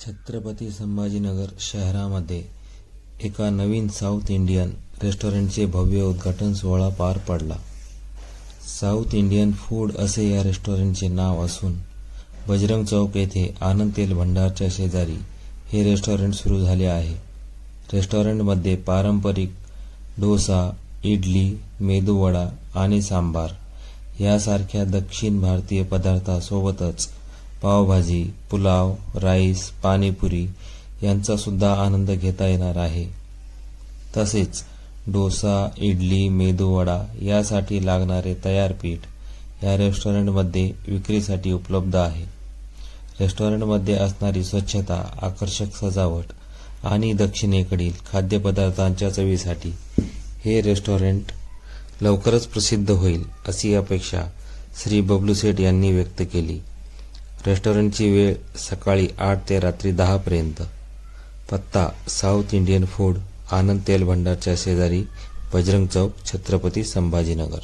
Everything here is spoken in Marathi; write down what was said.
छत्रपती संभाजीनगर शहरामध्ये एका नवीन साऊथ इंडियन रेस्टॉरंटचे भव्य उद्घाटन सोहळा पार पडला. साऊथ इंडियन फूड असे या रेस्टॉरंटचे नाव असून बजरंग चौक येथे आनंद तेल भंडारच्या शेजारी हे रेस्टॉरंट सुरू झाले आहे. रेस्टॉरंटमध्ये पारंपरिक डोसा इडली मेदूवडा आणि सांबार यासारख्या दक्षिण भारतीय पदार्थासोबतच पावभाजी पुलाव राईस पाणीपुरी यांचा सुद्धा आनंद घेता येणार आहे. तसेच डोसा इडली मेदूवडा यासाठी लागणारे तयार पीठ या रेस्टॉरंटमध्ये विक्रीसाठी उपलब्ध आहे. रेस्टॉरंटमध्ये असणारी स्वच्छता आकर्षक सजावट आणि दक्षिणेकडील खाद्यपदार्थांच्या चवीसाठी हे रेस्टॉरंट लवकरच प्रसिद्ध होईल अशी अपेक्षा श्री बबलू सेठ यांनी व्यक्त केली. रेस्टॉरंटची वेळ सकाळी आठ ते रात्री दहापर्यंत पत्ता साऊथ इंडियन फूड आनंद तेल भंडारच्या शेजारी बजरंग चौक छत्रपती संभाजीनगर.